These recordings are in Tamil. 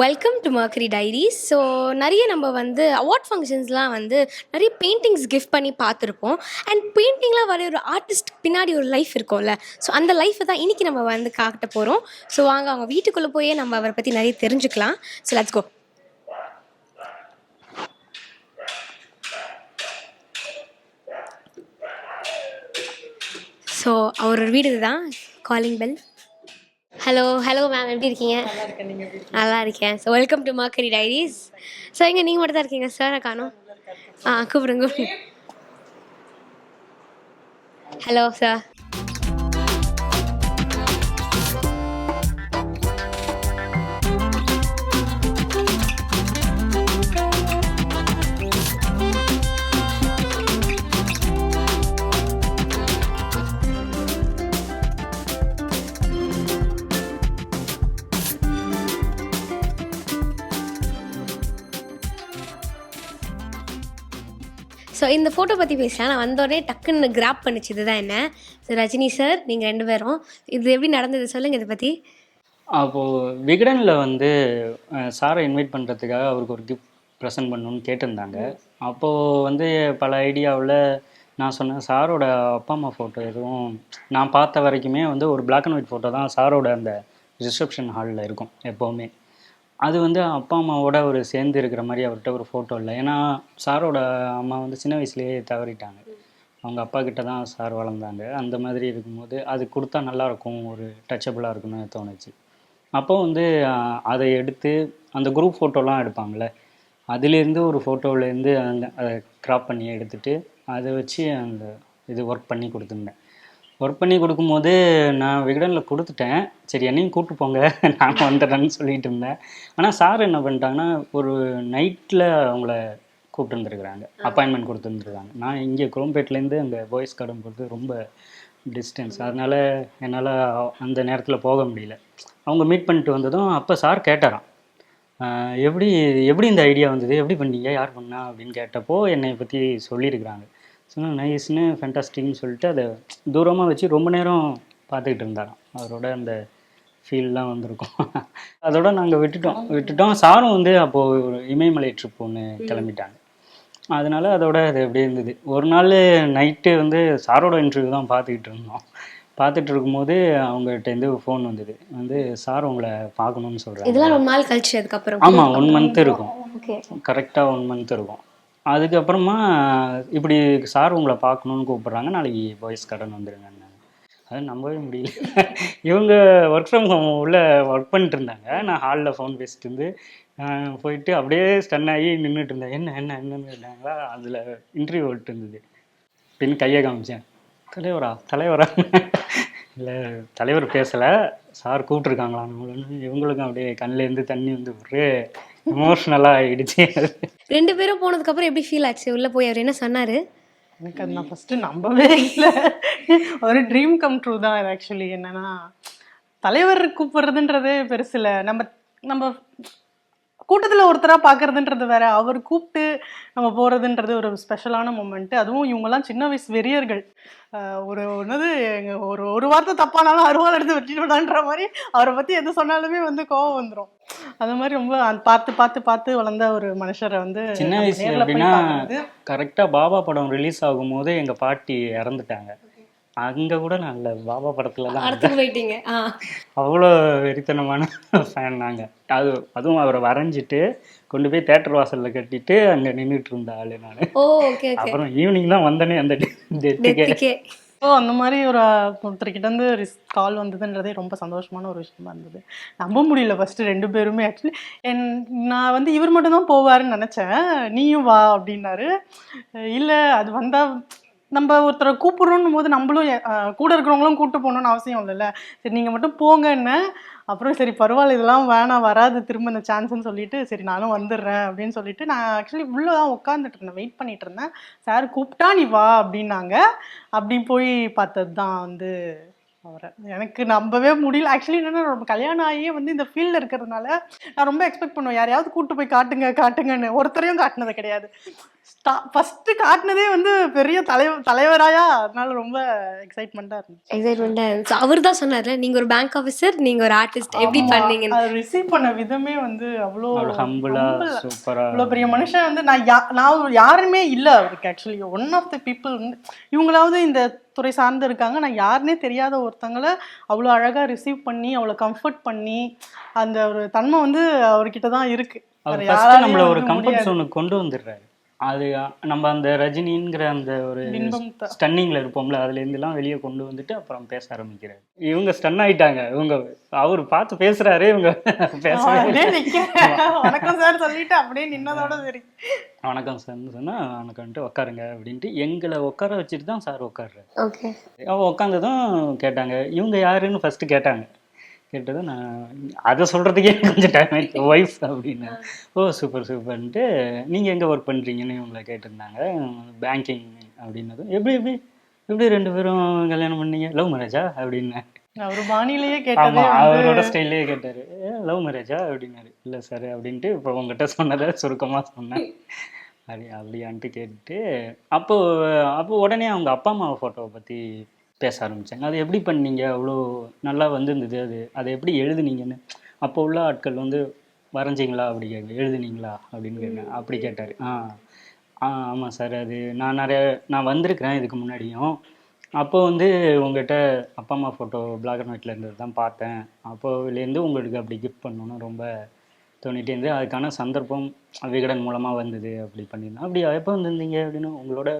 Welcome to Mercury diaries so நிறைய நம்ம வந்து அவார்ட் ஃபங்க்ஷன்ஸ்லாம் வந்து நிறைய பெயிண்டிங்ஸ் கிஃப்ட் பண்ணி பார்த்துருப்போம். அண்ட் பெயிண்டிங்லாம் வர ஒரு ஆர்டிஸ்ட் பின்னாடி ஒரு லைஃப் இருக்கும்ல. ஸோ அந்த லைஃப்பை தான் இன்றைக்கி நம்ம வந்து காட்ட போகிறோம் ஸோ வாங்க அவங்க வீட்டுக்குள்ளே போயே நம்ம அவரை பற்றி நிறைய தெரிஞ்சுக்கலாம். ஸோ லெட்ஸ் கோ ஸோ அவரோட வீடு இதுதான். Calling bell hello hello ma'am எப்படி இருக்கீங்க? நல்லா இருக்கேன் so welcome to Mercury diaries so எங்கே நீங்கள் மட்டும் தான் இருக்கீங்க சார் காணும். ஆ கூப்பிடுங்க கூப்பிடுங்க. ஹலோ சார் ஸோ இந்த ஃபோட்டோ பற்றி பேசலாம். நான் வந்தோடனே டக்குன்னு கிராப் பண்ணிச்சு. இதுதான் என்ன? ஸோ ரஜினி சார் நீங்கள் ரெண்டு பேரும். இது எப்படி நடந்தது? சொல்லுங்கள் இதை பற்றி அப்போது விகடனில் வந்து சாரை இன்வைட் பண்ணுறதுக்காக அவருக்கு ஒரு கிஃப்ட் ப்ரெசென்ட் பண்ணணும்னு கேட்டிருந்தாங்க. அப்போது வந்து பல ஐடியாவில் நான் சொன்னேன் சாரோட அப்பா அம்மா ஃபோட்டோ எதுவும் நான் பார்த்த வரைக்குமே வந்து ஒரு பிளாக் அண்ட் ஒயிட் ஃபோட்டோ தான் சாரோட அந்த ரிசப்ஷன் ஹாலில் இருக்கும் எப்போவுமே. அது வந்து அப்பா அம்மாவோட ஒரு சேர்ந்து இருக்கிற மாதிரி அவர்கிட்ட ஒரு ஃபோட்டோ இல்லை. ஏன்னா சாரோட அம்மா வந்து சின்ன வயசுலேயே தவறிட்டாங்க. அவங்க அப்பா கிட்ட தான் சார் வளர்ந்தாங்க. அந்த மாதிரி இருக்கும்போது அது கொடுத்தா நல்லாயிருக்கும் ஒரு டச்சபிளாக இருக்கும்னு தோணுச்சு. அப்போ வந்து அதை எடுத்து அந்த குரூப் ஃபோட்டோலாம் எடுப்பாங்கள்ல அதுலேருந்து ஒரு ஃபோட்டோவிலேருந்து அந்த அதை க்ராப் பண்ணி எடுத்துகிட்டு அதை வச்சு அந்த இது ஒர்க் பண்ணி கொடுத்துருந்தேன். ஒர்க் பண்ணி கொடுக்கும்போது நான் விகடனில் கொடுத்துட்டேன். சரி என்னையும் கூப்பிட்டு போங்க. நான் வந்துடுறேன்னு சொல்லிட்டு இருந்தேன். ஆனால் சார் என்ன பண்ணிட்டாங்கன்னா ஒரு நைட்டில் அவங்கள கூப்பிட்டு இருந்திருக்கிறாங்க. அப்பாயின்மெண்ட் கொடுத்துருந்துருக்காங்க நான் இங்கே குரோம்பேட்லேருந்து அங்கே பாய்ஸ் கார்டன் போகிறது ரொம்ப டிஸ்டன்ஸ் அதனால் என்னால் அந்த நேரத்தில் போக முடியல. அவங்க மீட் பண்ணிட்டு வந்ததும் அப்போ சார் கேட்டாராம். எப்படி எப்படி இந்த ஐடியா வந்தது? எப்படி பண்ணீங்க? யார் பண்ணா? அப்படின்னு கேட்டப்போ என்னை பற்றி சொல்லியிருக்கிறாங்க. நைஸ்னு ஃபேண்டாஸ்டிக்னு சொல்லிட்டு அதை தூரமாக வச்சு ரொம்ப நேரம் பார்த்துக்கிட்டு இருந்தாராம். அவரோட அந்த ஃபீல்லாம் வந்திருக்கும். அதோட நாங்கள் விட்டுட்டோம். விட்டுட்டோம். சாரும் வந்து அப்போது ஒரு இமயமலை ட்ரிப் ஒன்று கிளம்பிட்டாங்க. அதனால அதோட அது அப்படியே இருந்தது. ஒரு நாள் நைட்டு வந்து சாரோட இன்டர்வியூ தான் பார்த்துக்கிட்டு இருந்தோம். பார்த்துட்டு இருக்கும்போது அவங்ககிட்டேருந்து ஃபோன் வந்தது. வந்து சார் உங்களை பார்க்கணும்னு சொல்கிறாங்க இதெல்லாம் ரொம்ப நாள் கழிச்சு அதுக்கப்புறம் ஆமாம் ஒன் மந்த் இருக்கும். கரெக்டாக ஒன் மந்த் இருக்கும். அதுக்கப்புறமா இப்படி சார் உங்களை பார்க்கணுன்னு கூப்பிட்றாங்க நாளைக்கு பாய்ஸ் கடன் வந்துடுங்கன்னு அது நம்பவே முடியல. இவங்க ஒர்க் ஃப்ரம் ஹோம் உள்ளே ஒர்க் பண்ணிட்டு இருந்தாங்க நான் ஹாலில் ஃபோன் பேசிட்டு இருந்து போயிட்டு அப்படியே ஸ்டன் ஆகி நின்றுட்டு இருந்தேன் என்ன என்ன என்னன்னு இருந்தாங்களா அதில் இன்டர்வியூ விட்டு இருந்தது பின் கையை காமிச்சேன். தலைவரா தலைவரா? இல்லை தலைவர் பேசலை. சார் கூப்பிட்ருக்காங்களா நம்மளுன்னு இவங்களுக்கும் அப்படியே கண்ணிலேருந்து தண்ணி வந்து ஒரே எமோஷ்னலாக ஆகிடுச்சு ரெண்டு பேரும் போனதுக்கப்புறம் எப்படி ஃபீல் ஆச்சு? உள்ளே போய் அவர் என்ன சொன்னார்? எனக்கு அது நான் ஃபஸ்ட்டு நம்பவே இல்லை. ஒரு ட்ரீம் கம் ட்ரூ தான் இது ஆக்சுவலி என்னன்னா தலைவர் கூப்பிடுறதுன்றதே பெருசு இல்லை நம்ம நம்ம கூட்டத்தில் ஒருத்தராக பார்க்கறதுன்றது வேற. அவர் கூப்பிட்டு நம்ம போகிறதுன்றது ஒரு ஸ்பெஷலான மூமெண்ட்டு அதுவும் இவங்கெல்லாம் சின்ன வயசு வெறியர்கள். ஒரு என்னது எங்க ஒரு ஒரு வார்த்தை தப்பானாலும் அருவாள் எடுத்து வெட்டிடுவான்ற மாதிரி அவரை பற்றி எது சொன்னாலுமே வந்து கோவம் வந்துடும் அது மாதிரி ரொம்ப பார்த்து பார்த்து பார்த்து வளர்ந்த ஒரு மனுஷரை வந்து சின்ன வயசுல கரெக்டாக பாபா படம் ரிலீஸ் ஆகும்போது எங்கள் பாட்டி இறந்துட்டாங்க. அங்கே கூட நான் இல்லை. பாபா படத்துலலாம் அடுத்துக்கு போயிட்டீங்க. அவ்வளோ வெறித்தனமான ஃபேன் நாங்கள் அது அதுவும் அவரை வரைஞ்சிட்டு கொண்டு போய் தேட்டர் வாசலில் கட்டிட்டு அங்கே நின்றுட்டு இருந்த ஆளு நான். ஓ ஓகே ஓகே அப்புறம் ஈவினிங் தான் வந்தனே அந்த டெத்துக்கு ஸோ அந்த மாதிரி ஒரு ஒருத்தர்கிட்ட இருந்து ரிஸ் கால் வந்ததுன்றதே ரொம்ப சந்தோஷமான ஒரு விஷயமா இருந்தது. நம்ப முடியல ஃபர்ஸ்ட் ரெண்டு பேருமே. ஆக்சுவலி என் நான் வந்து இவர் மட்டும் தான் போவாருன்னு நினச்சேன். நீயும் வா அப்படின்னாரு. இல்லை அது வந்தா நம்ம ஒருத்தரை கூப்பிட்றோன்னும் போது நம்மளும் கூட இருக்கிறவங்களும் கூப்பிட்டு போகணும்னு அவசியம் இல்லைல்ல. சரி நீங்கள் மட்டும் போங்கன்னு அப்புறம் சரி பரவாயில்ல இதெல்லாம் வேணாம் வராது திரும்ப இந்த சான்ஸ்னு சொல்லிட்டு சரி நானும் வந்துடுறேன் அப்படின்னு சொல்லிட்டு நான் ஆக்சுவலி உள்ளே தான் உட்காந்துட்டு இருந்தேன் வெயிட் பண்ணிட்டு இருந்தேன். சார் கூப்பிட்டா நீ வா அப்படின்னாங்க. அப்படி போய் பார்த்தது தான் வந்து அவரை. எனக்கு நம்பவே முடியல. ஆக்சுவலி என்னன்னா நம்ம கல்யாணம் ஆகியே வந்து இந்த ஃபீல்டில் இருக்கிறதுனால நான் ரொம்ப எக்ஸ்பெக்ட் பண்ணுவேன். யாரையாவது கூட்டு போய் காட்டுங்க காட்டுங்கன்னு. ஒருத்தரையும் காட்டினது கிடையாது. ஃபர்ஸ்ட் காட்டினதே வந்து பெரிய தலைவர் தலைவராயா? அதனால ரொம்ப எக்ஸைட்மெண்ட்டாக இருந்துச்சு. எக்ஸைட்மெண்ட்டாக ஸோ அவர் தான் சொன்னார்ல நீங்கள் ஒரு பேங்க் ஆஃபீஸர் நீங்கள் ஒரு ஆர்டிஸ்ட் எப்படி பண்ணீங்கன்னு? அதை ரிசீவ் பண்ண விதமே வந்து அவ்வளோ அவ்வளோ ஹம்பிளா சூப்பரா இவ்வளோ பெரிய மனுஷன் வந்து நான் யா நான் யாருமே இல்லை அவருக்கு actually one of the people இவங்களாவது இந்த துறை சார்ந்து இருக்காங்க. நான் யாருன்னே தெரியாத ஒருத்தங்களை அவ்வளோ அழகாக ரிசீவ் பண்ணி அவ்வளோ கம்ஃபர்ட் பண்ணி அந்த ஒரு தன்மை வந்து அவர்கிட்ட தான் இருக்கு. அவர் வேற ஃபர்ஸ்ட் யாராலையும் நம்மள ஒரு கம்ஃபர்ட். ஜோனுக்கு கொண்டு வந்துடுறாரு. அது நம்ம அந்த ரஜினிங்கிற அந்த ஒரு ஸ்டன்னிங்ல இருப்போம்ல அதுல இருந்தெல்லாம் வெளியே கொண்டு வந்துட்டு அப்புறம் பேச ஆரம்பிக்கிறாரு. இவங்க ஸ்டன் ஆயிட்டாங்க. இவங்க அவர் பார்த்து பேசுறாரு இவங்க பேசவே அப்படியே இல்லை. நிக்கிறேன். வணக்கம் சார் சொல்லிட்டு அப்படியே நின்னதோட சரி. வணக்கம் சார்னு சொன்னா வணக்கம்ட்டு உட்காருங்க அப்படின்ட்டு எங்களை உட்கார வச்சுட்டு தான் சார் உட்கார்றாரு ஓகே அவ உட்காந்ததும் கேட்டாங்க. இவங்க யாருன்னு ஃபர்ஸ்ட் கேட்டாங்க. கேட்டதும் நான் அதை சொல்கிறதுக்கே கொஞ்சம் டைம் ஆயிடுச்சு. ஒய்ஃப் அப்படின்னு. ஓ சூப்பர் சூப்பர்ன்ட்டு நீங்கள் எங்கே ஒர்க் பண்ணுறீங்கன்னு இவங்களை கேட்டிருந்தாங்க. பேங்கிங் அப்படின்னதும் எப்படி எப்படி? எப்படி ரெண்டு பேரும் கல்யாணம் பண்ணீங்க? லவ் மேரேஜா அப்படின்னு. அவர் ஆமாம் வந்து அவரோட ஸ்டைல்லே கேட்டார். லவ் மேரேஜா அப்படின்னாரு. இல்லை சார் அப்படின்ட்டு இப்போ உங்ககிட்ட சொன்னதை சுருக்கமாக சொன்னேன். அப்படி அப்படியான்ட்டு கேட்டுட்டு அப்போ அப்போ உடனே அவங்க அப்பா அம்மா ஃபோட்டோவை பற்றி பேச ஆரம்பித்தாங்க அது எப்படி பண்ணீங்க? அவ்வளோ நல்லா வந்துருந்தது அது. அதை எப்படி எழுதுனீங்கன்னு? அப்போ உள்ள ஆட்கள் வந்து வரைஞ்சிங்களா? அப்படி கேட்க எழுதுனீங்களா? அப்படின்னு கேட்டேன் அப்படி கேட்டார். ஆ ஆ ஆமாம் சார். அது நான் நிறைய நான் வந்திருக்கிறேன் இதுக்கு முன்னாடியும். அப்போ வந்து உங்கள்கிட்ட அப்பா அம்மா ஃபோட்டோ பிளாக் அண்ட் ஒயிட்டில் இருந்தது தான் பார்த்தேன். அப்போலேருந்து உங்களுக்கு அப்படி கிஃப்ட் பண்ணணும்னு ரொம்ப தோணிட்டே இருந்து அதுக்கான சந்தர்ப்பம் விகடன் மூலமாக வந்தது அப்படி பண்ணியிருந்தேன். அப்படி எப்போ வந்திருந்தீங்க? அப்படின்னு உங்களோட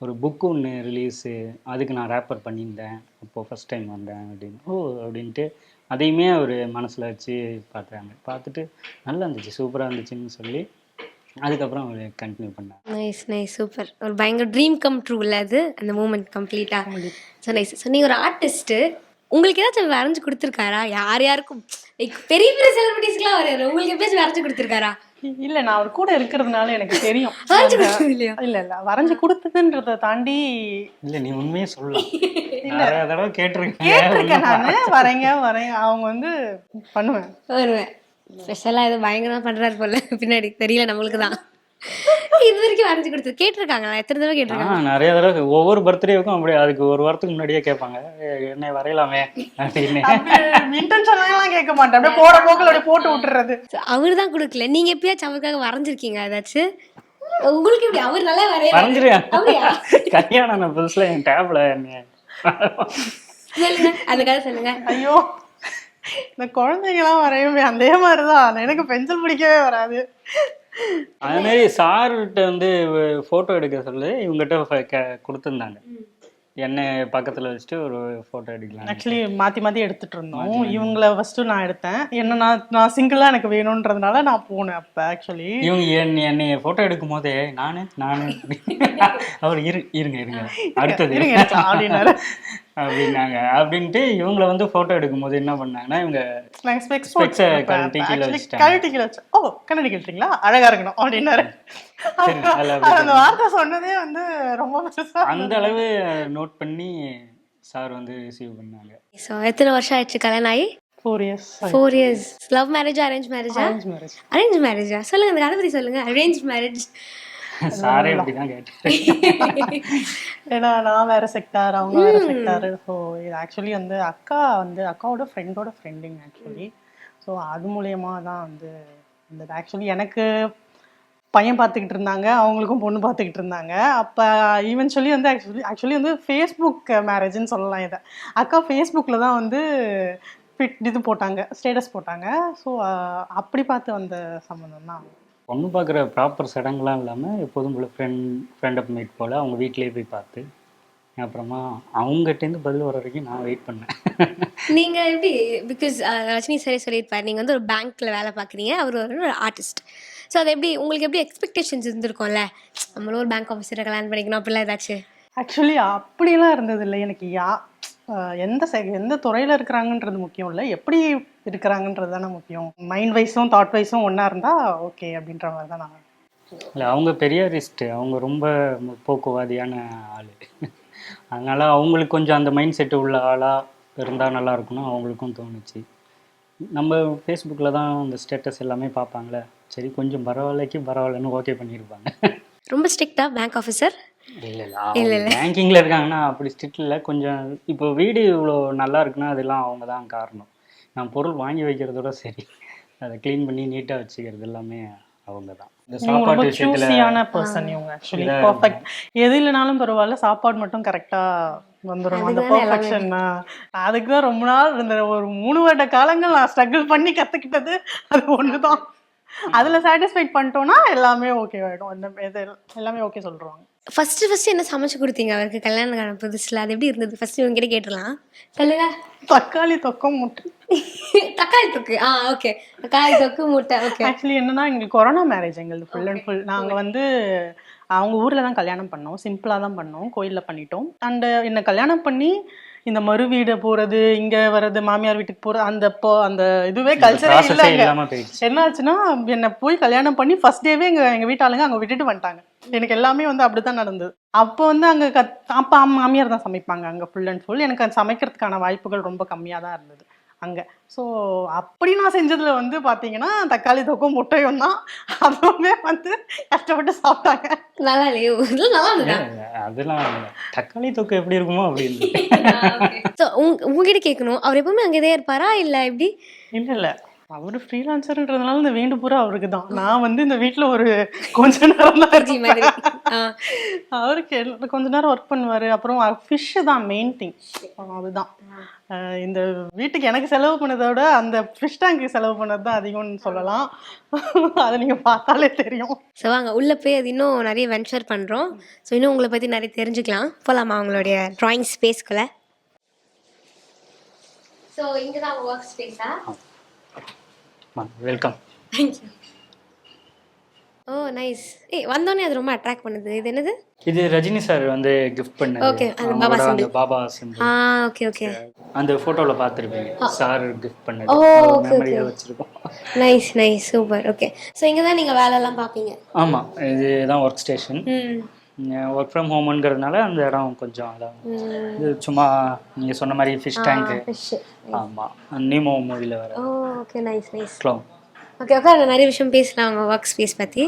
ஒரு புக்கு ஒன்று ரிலீஸு அதுக்கு நான் ரேப்பர் பண்ணியிருந்தேன். அப்போது ஃபஸ்ட் டைம் வந்தேன் அப்படின்னு. ஓ அப்படின்ட்டு அதையுமே அவர் மனசில் வச்சு பார்த்தாங்க பார்த்துட்டு நல்லா இருந்துச்சு சூப்பராக இருந்துச்சுன்னு சொல்லி அதுக்கப்புறம் அவர் கண்டினியூ பண்ணார். நைஸ் நைஸ் சூப்பர் ஒரு பயங்கர ட்ரீம் கம் ட்ரூல அது அந்த மூமெண்ட் கம்ப்ளீட்டாக ஸோ நைஸ் ஸோ நீங்கள் ஒரு ஆர்டிஸ்ட்டு உங்களுக்கு ஏதாச்சும் வரைஞ்சு கொடுத்துருக்காரா? யார் யாருக்கும் லைக் பெரிய பெரிய செலிபிரிட்டிஸ்க்குலாம் வரையாரு உங்களுக்கு எப்பயாச்சும் வரைஞ்சு கொடுத்துருக்காரா? இல்ல நான் அவர் கூட இருக்கிறதுனால எனக்கு தெரியும். இல்ல இல்ல வரைஞ்சு கொடுத்ததுன்றத தாண்டி இல்லை நீ உண்மையே சொல்லலாம். நிறைய தடவை கேட்டிருக்கேன். கேட்டிருக்கேன் நானு. வரேங்க வரேங்க. அவங்க வந்து பண்ணுவேன். வருவேன். ஸ்பெஷலாக எதுவும் பயங்கரமாக பண்ணுறாரு போல. பின்னாடி தெரியல நம்மளுக்கு தான் வரைக்கும் வரைஞ்சு கொடுத்தது கேட்டிருக்காங்களா? எத்தனை தடவை ஆ கேட்டிருக்காங்க நிறைய தடவை. ஒவ்வொரு பர்த்டேவுக்கும் அப்படியே அதுக்கு ஒரு வாரத்துக்கு முன்னாடியே கேட்பாங்க. "ஏய், என்னை வரையலாமே அப்படின்னு. இன்டென்ஷன்லாம் கேட்க மாட்டேன். அப்படியே போற போக்கில் அப்படியே போட்டு விட்டுறது. அவர் தான் கொடுக்கல. நீங்கள் எப்பயாச்சும் அவருக்காக வரைஞ்சிருக்கீங்க ஏதாச்சும்? உங்களுக்கு எப்படி? அவர் நல்லா வரைய வரைஞ்சிருக்கேன். அப்படியா? கல்யாணம் ஆன புதுசுல என் டேப்ல என்ன சொல்லுங்க. அந்த கதை சொல்லுங்க. ஐயோ இந்த குழந்தைங்கலாம் வரையவே அதே மாதிரிதான். எனக்கு பென்சில் பிடிக்கவே வராது. அதே மாதிரி சார்கிட்ட வந்து ஃபோட்டோ எடுக்க சொல்லி. இவங்ககிட்ட கொடுத்துருந்தாங்க. என்னை பக்கத்துல வச்சுட்டு ஒரு ஃபோட்டோ எடுக்கலாம் ஆக்சுவலி மாத்தி மாத்தி எடுத்துட்டு இருந்தோம். இவங்கள ஃபர்ஸ்ட் நான் எடுத்தேன். என்ன நான் நான் சிங்கிளா எனக்கு வேணும்ன்றதுனால நான் போனேன் அப்ப ஆக்சுவலி இவங்க என் என்னை ஃபோட்டோ எடுக்கும் போதே நானு நானு அவர் இரு இருங்க இருங்க. அடுத்தது. இருங்க அப்படின்னாரு. அப்படின்னாங்க. அப்படின்ட்டு இவங்கள வந்து ஃபோட்டோ எடுக்கும் போது என்ன பண்ணாங்கன்னா இவங்க ஸ்பெக்ஸ் கழட்டி கீழே வச்சுட்டாங்க. கழட்டி கீழே வச்சு ஓ கண்ணாடி கழட்டிங்களா அழகா இருக்கணும் அப்படின்னாரு. அந்த வார்த்தை சொன்னதே வந்து ரொம்ப அந்த அளவு நோட் பண்ணி சார் வந்து ரிசீவ் பண்ணாங்க. ஸோ எத்தனை வருஷம் ஆயிடுச்சு கல்யாணம் ஆகி? Four years four years love மேரேஜா அரேஞ்ச் மேரேஜா அரேஞ்ச் மேரேஜ் அரேஞ்ச் மேரேஜா சொல்லுங்க அந்த கதை சொல்லுங்க. அரேஞ்ச் மேரேஜ் சாரே அப்படிதான் ஏன்னா நான் வேற செக்டார் அவங்க வேற செக்டார் ஸோ இது ஆக்சுவலி வந்து அக்கா வந்து அக்காவோட ஃப்ரெண்டோட ஃப்ரெண்டுங்க ஆக்சுவலி ஸோ அது மூலியமா தான் வந்து இந்த ஆக்சுவலி எனக்கு பையன் பார்த்துக்கிட்டு இருந்தாங்க அவங்களுக்கும் பொண்ணு பார்த்துக்கிட்டு இருந்தாங்க. அப்போ ஈவன் சொல்லி வந்து ஆக்சுவலி ஆக்சுவலி வந்து ஃபேஸ்புக் மேரேஜ்னு சொல்லலாம் இதை. அக்கா ஃபேஸ்புக்கில் தான் வந்து ஃபிட் இது போட்டாங்க ஸ்டேட்டஸ் போட்டாங்க. ஸோ அப்படி பார்த்து வந்த சம்மந்தம் தான். பொண்ணு பார்க்குற ப்ராப்பர் சடங்குலாம் இல்லாமல் எப்போதும் போல ஃப்ரெண்ட் ஃப்ரெண்ட் அப் மீட் போல் அவங்க வீட்டிலேயே போய் பார்த்து அப்புறமா அவங்ககிட்டேருந்து பதில் வர வரைக்கும் நான் வெயிட் பண்ணேன். நீங்க எப்படி பிகாஸ் ரஜினி சரி சொல்லியிருப்பார் நீங்க வந்து ஒரு பேங்க்ல வேலை பார்க்குறீங்க அவர் ஒரு ஆர்டிஸ்ட் ஸோ அது எப்படி உங்களுக்கு எப்படி எக்ஸ்பெக்டேஷன்ஸ் இருந்திருக்கும்ல? நம்மளும் ஒரு பேங்க் ஆஃபீஸரை கல்யாணம் பண்ணிக்கணும் அப்படிலாம் ஏதாச்சும் ஆக்சுவலி அப்படியெல்லாம் இருந்தது இல்லை எனக்கு யா எந்த செ எந்த துறையில் இருக்கிறாங்கன்றது முக்கியம் இல்லை. எப்படி இருக்கிறாங்கன்றது தானே முக்கியம் மைண்ட் வைஸும் தாட் வைஸும் ஒன்றா இருந்தால் ஓகே அப்படின்ற மாதிரி தான் நான் இல்லை அவங்க பெரியாரிஸ்ட்டு அவங்க ரொம்ப முற்போக்குவாதியான ஆள். அதனால் அவங்களுக்கு கொஞ்சம் அந்த மைண்ட் செட்டு உள்ள ஆளாக இருந்தால் நல்லா இருக்கும்னு அவங்களுக்கும் தோணுச்சு. நம்ம ஃபேஸ்புக்கில் தான் இந்த ஸ்டேட்டஸ் எல்லாமே பார்ப்பாங்களே. சரி கொஞ்சம் பரவாயில்லைக்கு பரவாயில்லன்னு ஓகே பண்ணியிருப்பாங்க ரொம்ப ஸ்ட்ரிக்டா பேங்க் ஆஃபீஸர் இல்லை இல்லை. பேங்கிங்கில் இருக்காங்கன்னா அப்படி ஸ்ட்ரிக்ட் இல்லை. கொஞ்சம் இப்போ வீடு இவ்வளோ நல்லா இருக்குன்னா அதெல்லாம் அவங்க தான் காரணம். நான் பொருள் வாங்கி வைக்கிறதோட சரி. அதை க்ளீன் பண்ணி நீட்டாக வச்சுக்கிறது எல்லாமே அவங்க தான் இந்த சாப்பாட்டு விஷயத்தில் பர்சன் இவங்க. ஆக்சுவலி பர்ஃபெக்ட் எது இல்லைனாலும் பரவாயில்ல சாப்பாடு மட்டும் கரெக்டா வந்துடும் அந்த பர்ஃபெக்ஷன் அதுக்கு தான் ரொம்ப நாள் இருந்த ஒரு மூணு வருட காலங்கள் நான் ஸ்ட்ரகிள் பண்ணி கத்துக்கிட்டது அது ஒண்ணுதான். அதுல சாட்டிஸ்ஃபைட் பண்ணிட்டோம்னா எல்லாமே ஓகே ஆயிடும். அந்த இது எல்லாமே ஓகே சொல்றாங்க. ஃபர்ஸ்ட் ஃபர்ஸ்ட் என்ன சமைச்சு கொடுத்தீங்க? அவருக்கு கல்யாணம் ஆன புதுசுல. அது எப்படி இருந்தது? ஃபர்ஸ்ட் இவங்ககிட்ட கேட்டுடலாம். சொல்லுங்க தக்காளி தொக்கம் முட்டை. தக்காளி தொக்கு. ஆ ஓகே தக்காளி தொக்கு முட்டை. ஓகே ஆக்சுவலி என்னன்னா எங்களுக்கு கொரோனா மேரேஜ் எங்களுக்கு ஃபுல் அண்ட் ஃபுல் நாங்க வந்து அவங்க ஊர்ல தான் கல்யாணம் பண்ணோம். சிம்பிளா தான் பண்ணோம். கோயில்ல பண்ணிட்டோம். அண்ட் என்ன கல்யாணம் பண்ணி இந்த மறு வீடு போறது இங்க வர்றது மாமியார் வீட்டுக்கு போறது அந்த போ அந்த இதுவே கல்ச்சரே இல்லாமல் போயிடுச்சு. என்னாச்சுன்னா என்னை போய் கல்யாணம் பண்ணி ஃபர்ஸ்ட் டேவே எங்க எங்க வீட்டாளுங்க அங்க விட்டுட்டு வந்துட்டாங்க. எனக்கு எல்லாமே வந்து அப்படிதான் நடந்தது. அப்போ வந்து அங்க கத் அப்பா அம்மா மாமியார் தான் சமைப்பாங்க அங்க ஃபுல் அண்ட் ஃபுல் எனக்கு அது சமைக்கிறதுக்கான வாய்ப்புகள் ரொம்ப கம்மியா தான் இருந்தது அங்க. ஸோ அப்படி நான் செஞ்சதுல வந்து பாத்தீங்கன்னா தக்காளி தொக்கும் முட்டையும் தான். அதுவுமே வந்து கஷ்டப்பட்டு சாப்பிட்டாங்க. நல்லா இல்லையோ அதெல்லாம். தக்காளி தொக்கு எப்படி இருக்குமோ அப்படின்னு உங்ககிட்ட கேட்கணும் அவர் எப்பவுமே அங்கேயே இருப்பாரா? இல்லை எப்படி? இல்ல இல்ல. அவரு ஃப்ரீலான்சர்ன்றதுனால இந்த வீண்டு பூரா அவருக்கு தான் நான் வந்து இந்த வீட்ல ஒரு கொஞ்ச நேரம் தான் அவருக்கு கொஞ்ச நேரம் ஒர்க் பண்ணுவாரு. அப்புறம் ஃபிஷ் தான் மெயின் திங் அதுதான். இந்த வீட்டுக்கு எனக்கு செலவு பண்ணதை விட அந்த ஃபிஷ் டேங்க்கு செலவு பண்ணது தான் அதிகம்னு சொல்லலாம். அதை நீங்க பார்த்தாலே தெரியும். ஸோ வாங்க உள்ளே போய் அது இன்னும் நிறைய வென்ச்சர் பண்ணுறோம் ஸோ இன்னும் உங்களை பற்றி நிறைய தெரிஞ்சுக்கலாம். போகலாமா அவங்களுடைய ட்ராயிங் ஸ்பேஸ்க்குள்ள ஸோ இங்கே தான் ஒர்க் ஸ்பேஸா வெல்கம் தேங்க்யூ ஓ நைஸ் ஏய் வந்தோடனே அது ரொம்ப அட்ராக்ட் பண்ணுது. இது என்னது? இது ரஜினி சார் வந்து கிஃப்ட் பண்ணது. Okay, அந்த அவங்களோட பாபா அந்த பாபா symbol. ஆ ஓகே ஓகே அந்த ஃபோட்டோவில் பார்த்துருப்பீங்க. சார் கிஃப்ட் பண்ணது. ஓ, okay, மெமரியாக வச்சுருக்கோம். Nice nice super okay so இங்கே தான் நீங்கள் வேலைலாம் பார்ப்பீங்க. ஆமாம் இதுதான் ஒர்க் ஸ்டேஷன் ம். ஒர்க் ஃப்ரம் ஹோம்ங்கிறதுனால அந்த இடம் கொஞ்சம் அதான். இது சும்மா நீங்கள் சொன்ன மாதிரி ஃபிஷ் டேங்க்கு ஆமாம் நீமோ மூவியில் வர. ஓகே நைஸ் நைஸ் ஓகே உட்காருங்க நிறைய விஷயம் பேசலாம் அவங்க ஒர்க் ஸ்பேஸ் பற்றி